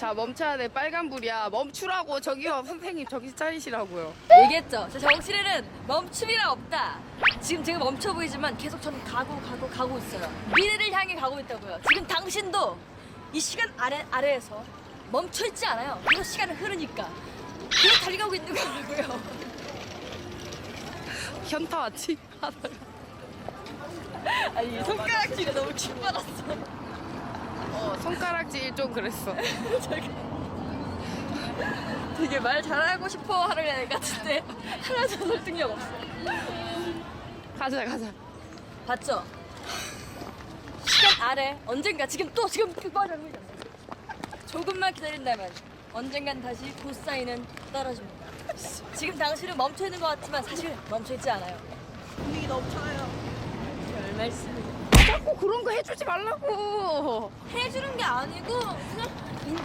자 멈춰야 돼 빨간불이야 멈추라고 저기요 선생님 저기 차리시라고요 얘기했죠. 저 정치를 멈춤이란 없다. 지금 제가 멈춰 보이지만 계속 저는 가고 가고 가고 있어요. 미래를 향해 가고 있다고요. 지금 당신도 이 시간 아래 아래에서 멈춰 있지 않아요. 계속 시간은 흐르니까 계속 달려가고 있는 거라고요. 현타 왔지? 아니 손가락질이 너무 킹받았어. 어 손가락질 좀 그랬어 되게 말 잘하고 싶어 하는 애 같은데 하나도 설득력 없어. 가자 가자 봤죠? 시간 아래 언젠가 지금 또 지금 맞아 조금만 기다린다면 언젠간 다시 도사인은 떨어집니다. 지금 당신은 멈춰 있는 것 같지만 사실 멈춰 있지 않아요. 분위기 너무 좋아요. 별 말씀. 자꾸 그런 거 해주지 말라고. 해주는 게 아니고 그냥 인정